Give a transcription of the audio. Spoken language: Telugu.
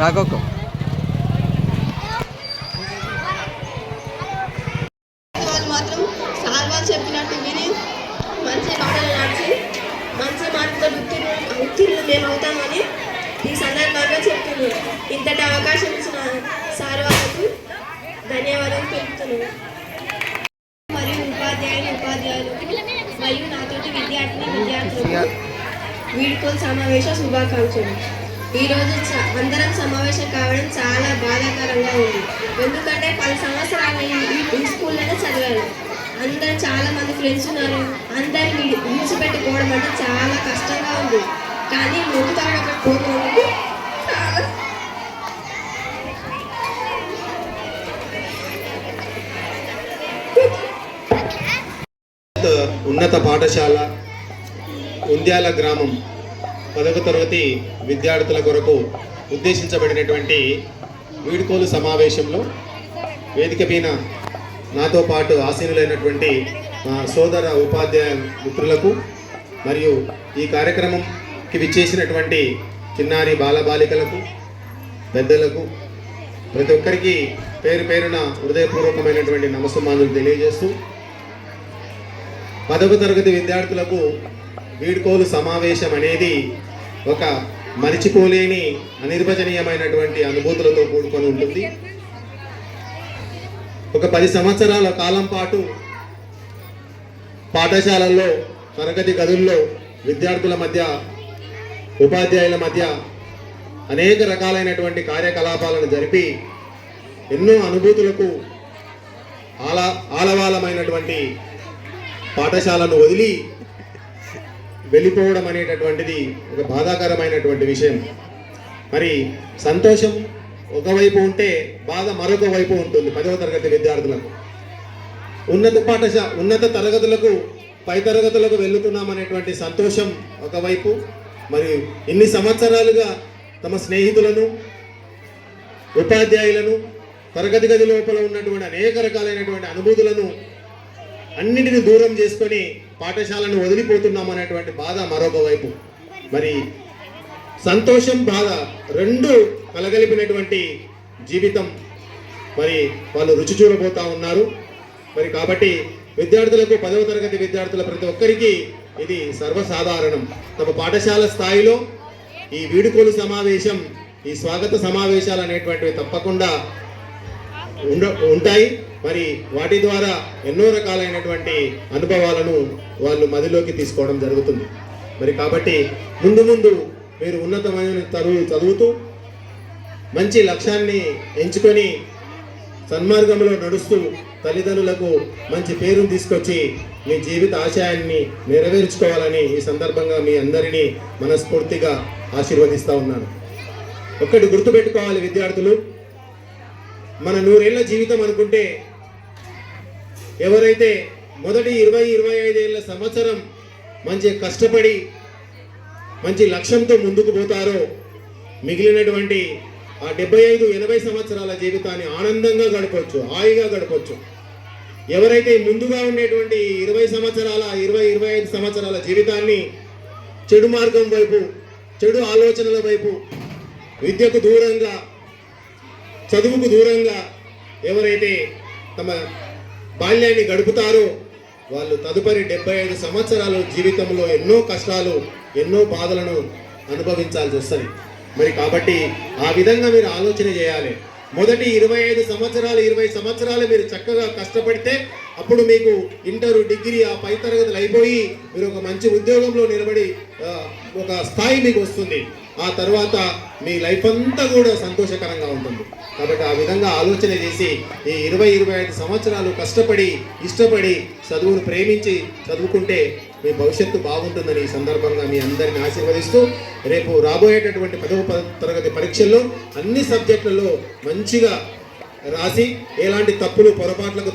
రాకోకు. మాత్రం సార్ వాళ్ళు చెప్పినట్టు విని మంచి మాటలు నడిచి మంచి మాటలతో ఉత్తీర్ణ ఉత్తీర్ణులు మేము అవుతామని ఈ సందర్భంగా చెప్తున్నాను. ఇంతటి అవకాశం ఇచ్చిన సార్ వాళ్ళకు ధన్యవాదాలు తెలుపుతున్నాను. మరియు ఉపాధ్యాయులు ఉపాధ్యాయులకు మరియు నాతోటి విద్యార్థిని విద్యార్థులకు వీడ్కోలు సమావేశ శుభాకాంక్షలు. ఈరోజు అందరం సమావేశం కావడం చాలా బాధాకరంగా ఉంది. ఎందుకంటే పది సంవత్సరాలు ఈ- ఈ స్కూల్లోనే చదివాను. అందరు చాలా మంది ఫ్రెండ్స్ ఉన్నారు. అందరిని విడిచిపెట్టుకోవడం అంటే చాలా కష్టంగా ఉంది. కానీ ముందు పోతుంది ఉన్నత పాఠశాల ఉంద్యాల గ్రామం. పదవ తరగతి విద్యార్థుల కొరకు ఉద్దేశించబడినటువంటి వీడుకోలు సమావేశంలో వేదిక పైన నాతో పాటు ఆసీనులైనటువంటి మా సోదర ఉపాధ్యాయ మిత్రులకు మరియు ఈ కార్యక్రమంకి విచ్చేసినటువంటి చిన్నారి బాలబాలికలకు పెద్దలకు ప్రతి ఒక్కరికి పేరు పేరున హృదయపూర్వకమైనటువంటి నమస్సమానులు తెలియజేస్తూ పదవ తరగతి విద్యార్థులకు వీడ్కోలు సమావేశం అనేది ఒక మరిచిపోలేని అనిర్వచనీయమైనటువంటి అనుభూతులతో కూడుకొని ఉంటుంది. ఒక పది సంవత్సరాల కాలం పాటు పాఠశాలల్లో తరగతి గదుల్లో విద్యార్థుల మధ్య ఉపాధ్యాయుల మధ్య అనేక రకాలైనటువంటి కార్యకలాపాలను జరిపి ఎన్నో అనుభూతులకు ఆల ఆలవాలమైనటువంటి పాఠశాలను వదిలి వెళ్ళిపోవడం అనేటటువంటిది ఒక బాధాకరమైనటువంటి విషయం. మరి సంతోషం ఒకవైపు ఉంటే బాధ మరొక వైపు ఉంటుంది పదవ తరగతి విద్యార్థులకు. ఉన్నత పాఠశా ఉన్నత తరగతులకు పై తరగతులకు వెళ్తున్నామనేటువంటి సంతోషం ఒకవైపు మరి ఇన్ని సంవత్సరాలుగా తమ స్నేహితులను ఉపాధ్యాయులను తరగతి గది లోపల ఉన్నటువంటి అనేక రకాలైనటువంటి అనుభూతులను అన్నింటిని దూరం చేసుకొని పాఠశాలను వదిలిపోతున్నాం అనేటువంటి బాధ మరొక వైపు. మరి సంతోషం బాధ రెండు కలగలిపినటువంటి జీవితం మరి వాళ్ళు రుచి చూడబోతా ఉన్నారు. మరి కాబట్టి విద్యార్థులకు పదవ తరగతి విద్యార్థుల ప్రతి ఒక్కరికి ఇది సర్వసాధారణం. తమ పాఠశాల స్థాయిలో ఈ వీడుకోలు సమావేశం ఈ స్వాగత సమావేశాలు అనేటువంటివి తప్పకుండా ఉంటాయి. మరి వాటి ద్వారా ఎన్నో రకాలైనటువంటి అనుభవాలను వాళ్ళు మదిలోకి తీసుకోవడం జరుగుతుంది. మరి కాబట్టి ముందు ముందు మీరు ఉన్నతమైన చదువు చదువుతూ మంచి లక్ష్యాన్ని ఎంచుకొని సన్మార్గంలో నడుస్తూ తల్లిదండ్రులకు మంచి పేరును తీసుకొచ్చి మీ జీవిత ఆశయాన్ని నెరవేర్చుకోవాలని ఈ సందర్భంగా మీ అందరినీ మనస్ఫూర్తిగా ఆశీర్వదిస్తూ ఉన్నాను. ఒక్కటి గుర్తుపెట్టుకోవాలి విద్యార్థులు. మన నూరేళ్ళ జీవితం అనుకుంటే ఎవరైతే మొదటి ఇరవై ఇరవై ఐదేళ్ళ సంవత్సరం మంచి కష్టపడి మంచి లక్ష్యంతో ముందుకు పోతారో మిగిలినటువంటి ఆ డెబ్బై ఐదు ఎనభై సంవత్సరాల జీవితాన్ని ఆనందంగా గడపవచ్చు హాయిగా గడపవచ్చు ఎవరైతే ముందుగా ఉండేటువంటి ఇరవై సంవత్సరాల ఇరవై ఇరవై ఐదు సంవత్సరాల జీవితాన్ని చెడు మార్గం వైపు చెడు ఆలోచనల వైపు విద్యకు దూరంగా చదువుకు దూరంగా ఎవరైతే తమ బాల్యాన్ని గడుపుతారో వాళ్ళు తదుపరి డెబ్బై ఐదు సంవత్సరాలు జీవితంలో ఎన్నో కష్టాలు ఎన్నో బాధలను అనుభవించాల్సి వస్తుంది. మరి కాబట్టి ఆ విధంగా మీరు ఆలోచన చేయాలి. మొదటి ఇరవై ఐదు సంవత్సరాలు ఇరవై సంవత్సరాలు మీరు చక్కగా కష్టపడితే అప్పుడు మీకు ఇంటర్ డిగ్రీ ఆ పై తరగతులు అయిపోయి మీరు ఒక మంచి ఉద్యోగంలో నిలబడి ఒక స్థాయి మీకు వస్తుంది. ఆ తర్వాత మీ లైఫ్ అంతా కూడా సంతోషకరంగా ఉంటుంది. కాబట్టి ఆ విధంగా ఆలోచన చేసి ఈ ఇరవై ఇరవై ఐదు సంవత్సరాలు కష్టపడి ఇష్టపడి చదువును ప్రేమించి చదువుకుంటే మీ భవిష్యత్తు బాగుంటుందని ఈ సందర్భంగా మీ అందరిని ఆశీర్వదిస్తూ రేపు రాబోయేటటువంటి పదవ ప- తరగతి పరీక్షల్లో అన్ని సబ్జెక్టులలో మంచిగా రాసి ఎలాంటి తప్పులు పొరపాట్లకు